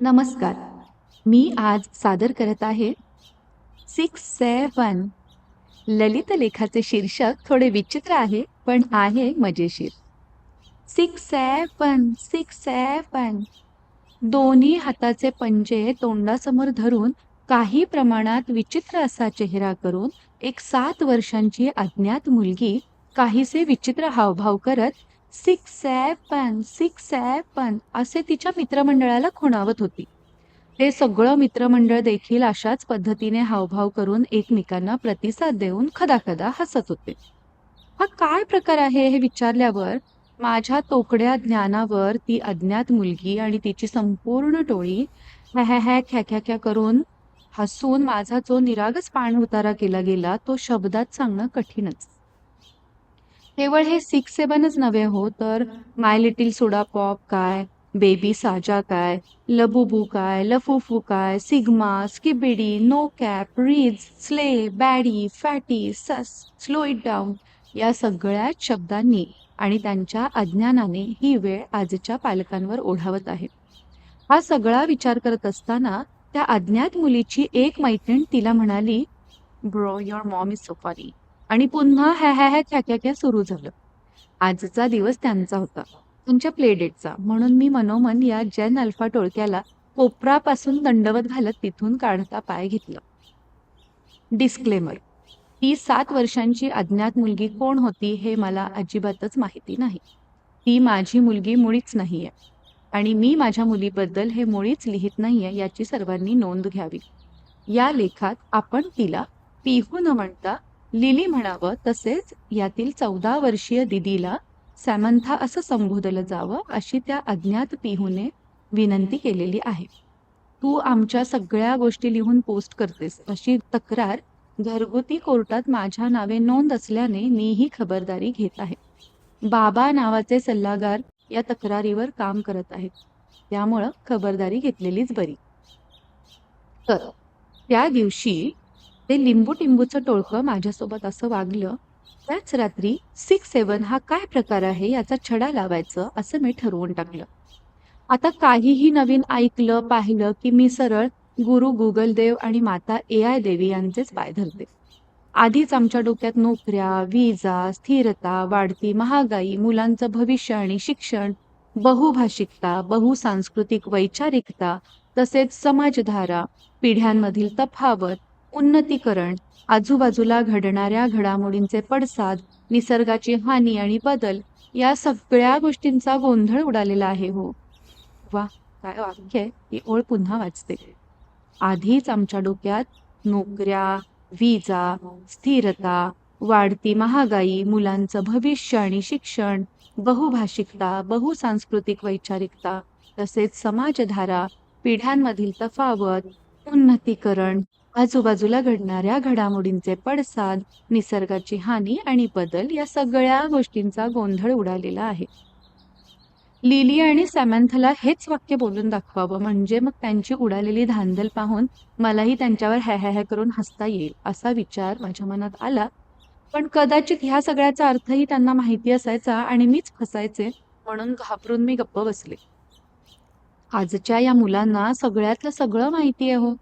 नमस्कार. मी आज सादर करत आहे सिक्स सेवन ललित लेखाचे शीर्षक. थोडे विचित्र आहे पण आहे मजेशीर. Six seven six seven. दोन्ही हाताचे पंजे तोंडासमोर धरून काही प्रमाणात विचित्र असा चेहरा करून एक सात वर्षांची अज्ञात मुलगी काहीसे विचित्र हावभाव करत सिक्स सॅपन सिक्स सॅपन असे तिच्या मित्रमंडळाला खुणावत होती. ते सगळं मित्रमंडळ देखील अशाच पद्धतीने हावभाव करून एकमेकांना प्रतिसाद देऊन खदाखदा हसत होते. हा काय प्रकार आहे हे विचारल्यावर माझ्या तोकड्या ज्ञानावर ती अज्ञात मुलगी आणि तिची संपूर्ण टोळी हॅ हॅ हॅ ख्या ख्या ख्या करून हसून माझा जो निरागस पाण उतारा केला गेला तो शब्दात सांगणं कठीणच. केवळ हे सिक्स सेवनच नव्हे हो तर माय लिटिल सोडा पॉप काय बेबी साजा काय लबुबू काय लफुफू काय sigma skibidi no cap rizz slay baddie fatty sus slow it down या सगळ्याच शब्दांनी आणि त्यांच्या अज्ञानाने ही वेळ आजच्या पालकांवर ओढावत आहे. हा सगळा विचार करत असताना त्या अज्ञात मुलीची एक मैत्रीण तिला म्हणाली bro your mom is so funny आणि पुन्हा हॅ हॅ हॅ ख्या ख्या ख्या सुरू झालं. आजचा दिवस त्यांचा होता. तुमच्या प्लेडेटचा. म्हणून मी मनोमन या जैन अल्फा टोळक्याला कोपरापासून दंडवत घालत तिथून काढता पाय घेतलं. डिस्क्लेमर ही सात वर्षांची अज्ञात मुलगी कोण होती हे मला अजिबातच माहिती नाही. ती माझी मुलगी मुळीच नाहीये. आणि मी माझ्या मुलीबद्दल हे मुळीच लिहित नाहीये याची सर्वांनी नोंद घ्यावी. या लेखात आपण तिला पिहू न म्हणता लिली म्हणावं तसेच यातील चौदा वर्षीय दिदीला सॅमंथा असं संबोधलं जावं अशी त्या अज्ञात पिहूने विनंती केलेली आहे. तू आमच्या सगळ्या गोष्टी लिहून पोस्ट करतेस अशी तक्रार घरगुती कोर्टात माझ्या नावे नोंद असल्याने मीही खबरदारी घेत आहे. बाबा नावाचे सल्लागार या तक्रारीवर काम करत आहेत. त्यामुळं खबरदारी घेतलेलीच बरी. तर त्या दिवशी ते लिंबू टिंबूचं टोळकं माझ्यासोबत असं वागलं त्याच रात्री सिक्स सेवन हा काय प्रकार आहे याचा छडा लावायचं असं मी ठरवून टाकलं. आता काहीही नवीन ऐकलं पाहिलं की मी सरळ गुरु गुगल देव आणि माता ए आय देवी यांचेच पाय धरते. आधीच आमच्या डोक्यात नोकऱ्या विजा स्थिरता वाढती महागाई मुलांचं भविष्य आणि शिक्षण बहुभाषिकता बहुसांस्कृतिक वैचारिकता तसेच समाजधारा पिढ्यांमधील तफावत उन्नतीकरण आजूबाजूला घडणाऱ्या घडामोडींचे पडसाद निसर्गाची हानी आणि बदल या सगळ्या गोष्टींचा गोंधळ उडालेला आहे हो. वा काय वाक्य आहे? ही ओळ पुन्हा वाचते. आधीच आमच्या डोक्यात नोकऱ्या विजा स्थिरता वाढती महागाई मुलांचं भविष्य आणि शिक्षण बहुभाषिकता बहुसांस्कृतिक वैचारिकता तसेच समाजधारा पिढ्यांमधील तफावत उन्नतीकरण आजूबाजूला घडणाऱ्या घडामोडींचे पडसाद निसर्गाची हानी आणि बदल या सगळ्या गोष्टींचा गोंधळ उडालेला आहे. लिली आणि सॅमॅन्थला हेच वाक्य बोलून दाखवावं म्हणजे मग त्यांची उडालेली धांदल पाहून मलाही त्यांच्यावर हॅ हॅ करून हसता येईल असा विचार माझ्या मनात आला. पण कदाचित ह्या सगळ्याचा अर्थही त्यांना माहिती असायचा आणि मीच फसायचे म्हणून घाबरून मी गप्प बसले. आजच्या या मुलांना सगळ्यातलं सगळं माहिती आहे हो.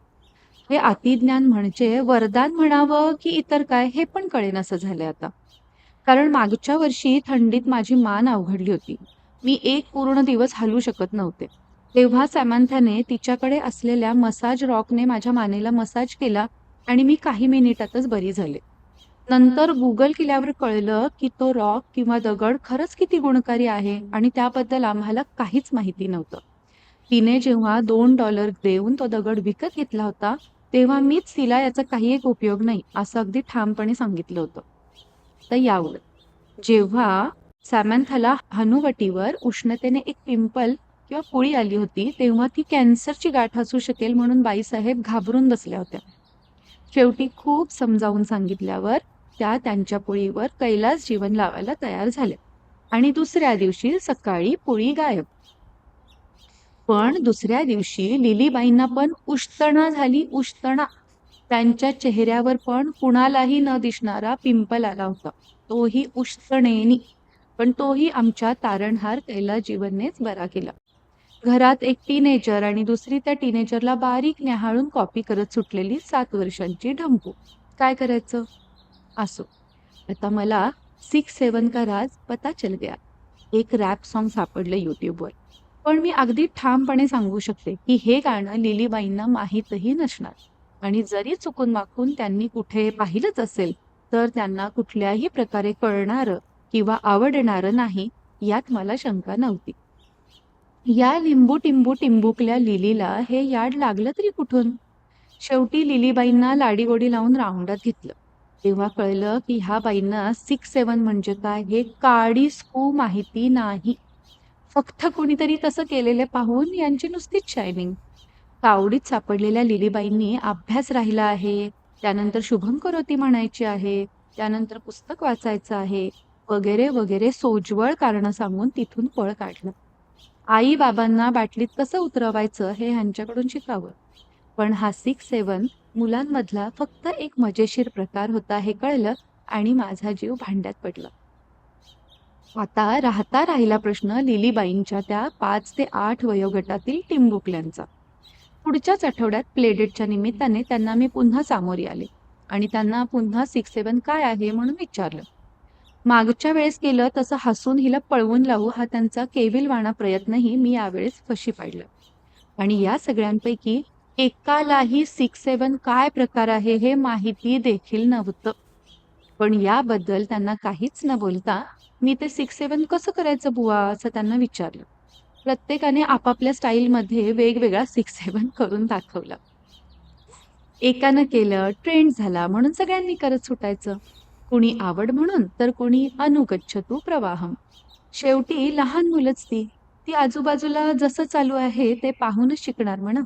हे अतिज्ञान म्हणजे वरदान म्हणावं की इतर काय हे पण कळेनासं झालंय आता. कारण मागच्या वर्षी थंडीत माझी मान अवघडली होती. मी एक पूर्ण दिवस हलू शकत नव्हते. तेव्हा सॅमंथाने तिच्याकडे असलेल्या मसाज रॉकने माझ्या मानेला मसाज केला आणि मी काही मिनिटातच बरी झाले. नंतर गुगल केल्यावर कळलं की तो रॉक किंवा दगड खरंच किती गुणकारी आहे आणि त्याबद्दल आम्हाला काहीच माहिती नव्हतं. तिने जेव्हा दोन डॉलर देऊन तो दगड विकत घेतला होता तेव्हा मीच तिला याचा काही एक उपयोग नाही असं अगदी ठामपणे सांगितलं होतं. तर यावर जेव्हा सॅमॅन्थाला हनुवटीवर उष्णतेने एक पिंपल किंवा पुळी आली होती तेव्हा ती कॅन्सरची गाठ असू शकेल म्हणून बाईसाहेब घाबरून बसल्या होत्या. शेवटी खूप समजावून सांगितल्यावर त्या त्यांच्या पुळीवर कैलास जीवन लावायला तयार झाल्या. आणि दुसऱ्या दिवशी सकाळी पोळी गायब. पण दुसऱ्या दिवशी लिलीबाईंना पण उष्तणा झाली उष्तणा त्यांच्या चेहऱ्यावर पण कुणालाही न दिसणारा पिंपल आला होता. तोही उष्तणेनी पण तोही आमच्या तारणहार कैला जीवननेच बरा केला. घरात एक टीनेजर आणि दुसरी त्या टीनेजरला बारीक न्याहाळून कॉपी करत सुटलेली सात वर्षांची ढंपू काय करायचं? असो. आता मला सिक्स सेवन का राज पता चल गया. एक रॅप सॉन्ग सापडलं यूट्यूबवर पण मी अगदी ठामपणे सांगू शकते की हे गाणं लिलीबाईंना माहीतही नसणार. आणि जरी चुकून माखून त्यांनी कुठे पाहिलंच असेल तर त्यांना कुठल्याही प्रकारे कळणारं किंवा आवडणारं नाही यात मला शंका नव्हती. या लिंबू टिंबू टिंबुकल्या लिलीला हे याड लागलं तरी कुठून? शेवटी लिलीबाईंना लाडीगोडी लावून राऊंडात घेतलं. तेव्हा कळलं की ह्या बाईंना सिक्स सेवन म्हणजे काय हे काडी स्कू माहिती नाही. फक्त कोणीतरी तसं केलेले पाहून यांची नुसतीच शायनिंग कावडीत सापडलेल्या लिलीबाईंनी अभ्यास राहिला आहे त्यानंतर शुभंकरोती म्हणायची आहे त्यानंतर पुस्तक वाचायचं आहे वगैरे वगैरे सोज्वळ कारणं सांगून तिथून पळ काढलं. आई बाबांना बाटलीत कसं उतरवायचं हे ह्यांच्याकडून शिकावं. पण हा सिक्स सेवन मुलांमधला फक्त एक मजेशीर प्रकार होता हे कळलं आणि माझा जीव भांड्यात पडला. आता राहता राहिला प्रश्न लिलीबाईंच्या त्या पाच ते आठ वयोगटातील टिंबुकल्यांचा. पुढच्याच आठवड्यात प्लेडेटच्या निमित्ताने त्यांना मी पुन्हा सामोरी आले आणि त्यांना पुन्हा सिक्स सेवन काय आहे म्हणून विचारलं. मागच्या वेळेस केलं तसं हसून हिला पळवून लावू हा त्यांचा केविलवाणा प्रयत्नही मी यावेळेस फशी पाडलं. आणि या सगळ्यांपैकी एकालाही सिक्स सेवन काय प्रकार आहे हे माहिती देखील नव्हतं. पण याबद्दल त्यांना काहीच न बोलता मी ते सिक्स सेवन कसं करायचं बुवा असं त्यांना विचारलं. प्रत्येकाने आपापल्या स्टाईलमध्ये वेगवेगळा सिक्स सेवन करून दाखवला. एकानं केलं ट्रेंड झाला म्हणून सगळ्यांनी करत सुटायचं. कुणी आवड म्हणून तर कुणी अनुगच्छतू प्रवाहम. शेवटी लहान मुलंच ती. ती आजूबाजूला जसं चालू आहे ते पाहूनच शिकणार म्हणा.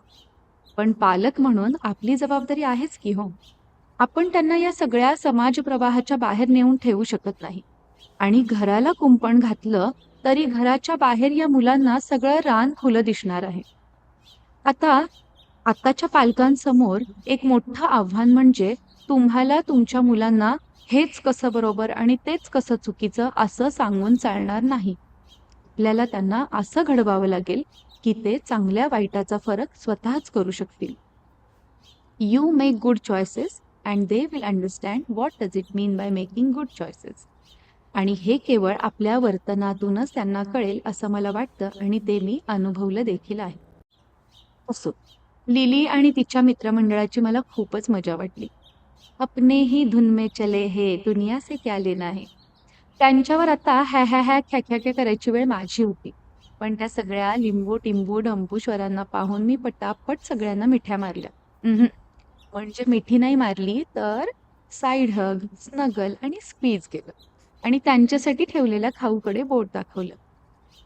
पण पालक म्हणून आपली जबाबदारी आहेच की हो. आपण त्यांना या सगळ्या समाज प्रवाहाच्या बाहेर नेऊन ठेवू शकत नाही. आणि घराला कुंपण घातलं तरी घराच्या बाहेर या मुलांना सगळं रान खुलं दिसणार आहे. आता आताच्या पालकांसमोर एक मोठं आव्हान म्हणजे तुम्हाला तुमच्या मुलांना हेच कसं बरोबर आणि तेच कसं चुकीचं असं सांगून चालणार नाही. आपल्याला त्यांना असं घडवावं लागेल की ते चांगल्या वाईटाचा फरक स्वतःच करू शकतील. You make good choices and they will understand what does it mean by making good choices आणि हे केवळ आपल्या वर्तनातूनच त्यांना कळेल असं मला वाटतं आणि ते मी अनुभवलं देखील आहे. असो लिली आणि तिच्या मित्रमंडळाची मला खूपच मजा वाटली. अपने ही धुनमे चले हे दुनिया से क्या लेना है? त्यांच्यावर आता हॅ हॅ हॅ ख्या ख्या ख्या करायची वेळ माझी होती. पण त्या सगळ्या लिंबू टिंबू डंबू स्वरांना पाहून मी पटापट सगळ्यांना मिठ्या मारल्या. म्हणजे मिठी नाही मारली तर साईड हग स्नगल आणि स्क्वीज केलं. आणि त्यांच्यासाठी ठेवलेल्या खाऊकडे बोट दाखवलं.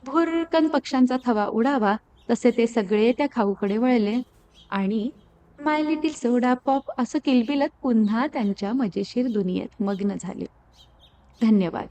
भुरकन पक्ष्यांचा थवा उडावा तसे ते सगळे त्या खाऊकडे वळले. आणि माय लिटिल सोडा पॉप असं किलबिलत पुन्हा त्यांच्या मजेशीर दुनियेत मग्न झाले. धन्यवाद.